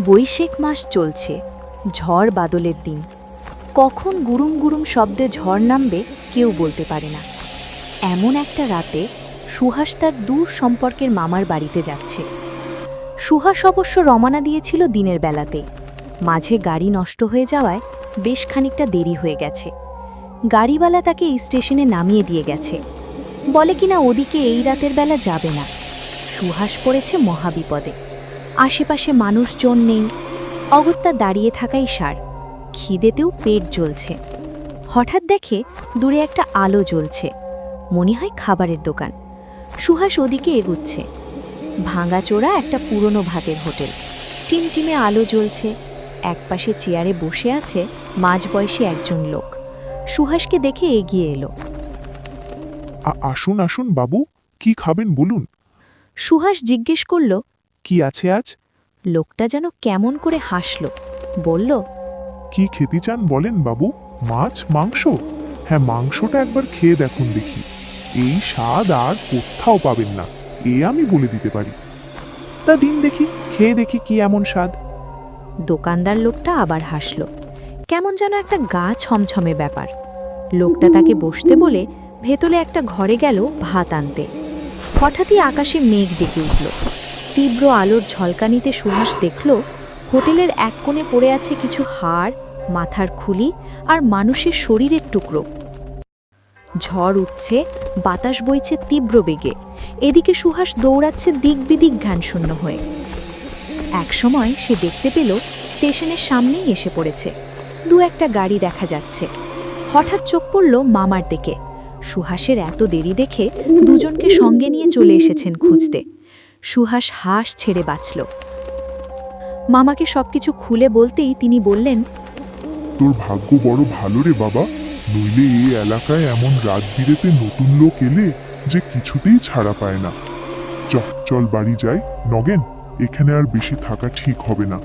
বৈশাখ মাস চলছে, ঝড় বাদলের দিন। কখন গুরুম গুরুম শব্দে ঝড় নামবে কেউ বলতে পারে না। এমন একটা রাতে সুহাস তার দূর সম্পর্কের মামার বাড়িতে যাচ্ছে। সুহাস অবশ্য রমানা দিয়েছিল দিনের বেলাতে। মাঝে গাড়ি নষ্ট হয়ে যাওয়ায় বেশ খানিকটা দেরি হয়ে গেছে। গাড়িওয়ালা তাকে এই স্টেশনে নামিয়ে দিয়ে গেছে। বলে কিনা ওদিকে এই রাতের বেলা যাবে না। সুহাস পড়েছে মহাবিপদে। আশেপাশে মানুষজন নেই। অগত্যা দাঁড়িয়ে থাকাই সার। খিদেতেও পেট জ্বলছে। হঠাৎ দেখে দূরে একটা আলো জ্বলছে। মনে হয় খাবারের দোকান। সুহাস ওদিকে এগুচ্ছে। ভাঙাচোরা একটা পুরনো ভাতের হোটেল। টিমটিমে আলো জ্বলছে। একপাশে চেয়ারে বসে আছে মাঝবয়সী একজন লোক। সুহাসকে দেখে এগিয়ে এলো। আসুন আসুন বাবু। কি খাবেন বলুন। সুহাস জিজ্ঞেস করল কি আছে আজ? লোকটা যেন কেমন করে হাসল। বলল কি খেতে চান বলেন বাবু? মাছ মাংস? হ্যাঁ মাংসটা একবার খেয়ে দেখুন দেখি। এই স্বাদ আর কোথাও পাবেন না। এ আমি বলে দিতে পারি। তা দিন দেখি খেয়ে দেখি কি এমন স্বাদ। দোকানদার লোকটা আবার হাসল। কেমন যেন একটা গা ছমছমে ব্যাপার। লোকটা তাকে বসতে বলে ভেতরে একটা ঘরে গেল ভাত আনতে। হঠাৎই আকাশে মেঘ ডেকে উঠল। তীব্র আলোর ঝলকানিতে সুহাস দেখল, হোটেলের এক কোণে পড়ে আছে কিছু হাড়, মাথার খুলি আর মানুষের শরীরের টুকরো। ঝড় উঠছে, বাতাস বইছে তীব্র বেগে। এদিকে সুহাস দৌড়াচ্ছে দিক বিদিক জ্ঞানশূন্য হয়ে। একসময় সে দেখতে পেল স্টেশনের সামনেই এসে পড়েছে। দু একটা গাড়ি দেখা যাচ্ছে। হঠাৎ চোখ পড়ল মামার দিকে। সুহাসের এত দেরি দেখে দুজনকে সঙ্গে নিয়ে চলে এসেছেন খুঁজতে। সুহাস হাঁস ছেড়ে বাঁচল। মামাকে সবকিছু খুলে বলতেই তিনি বললেন, তোর ভাগ্য বড় ভালো রে বাবা। নইলে এই এলাকায় এমন রাত বিরেতে নতুন লোক এলে যে কিছুতেই ছাড়া পায় না। চল চল বাড়ি যাই। নগেন, এখানে আর বেশি থাকা ঠিক হবে না।